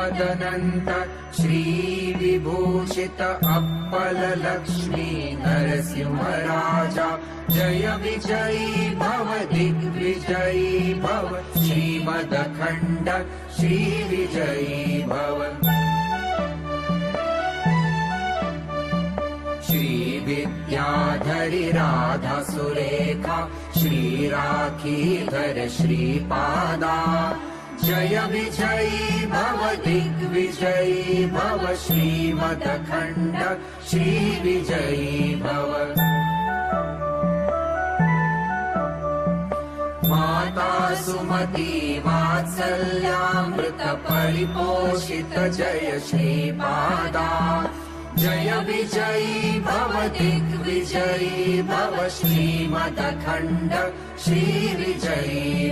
तदनन्त श्रीविभूषित अप्पललक्ष्मी नरसिंहराजा। जय विजयी भव दिग्विजयी भव श्रीमदखण्ड श्रीविजयी भव। श्रीविद्याधरि राधा सुरेखा श्रीराखीधर श्रीपादा जय विजयी भव दिग्विजयी भव श्रीमदखण्ड श्रीविजयी भव। माता सुमती वात्सल्यामृत परिपोषित जय श्रीपादा। जय विजयी भव दिग्विजयी भव श्रीमदखण्ड श्रीविजयी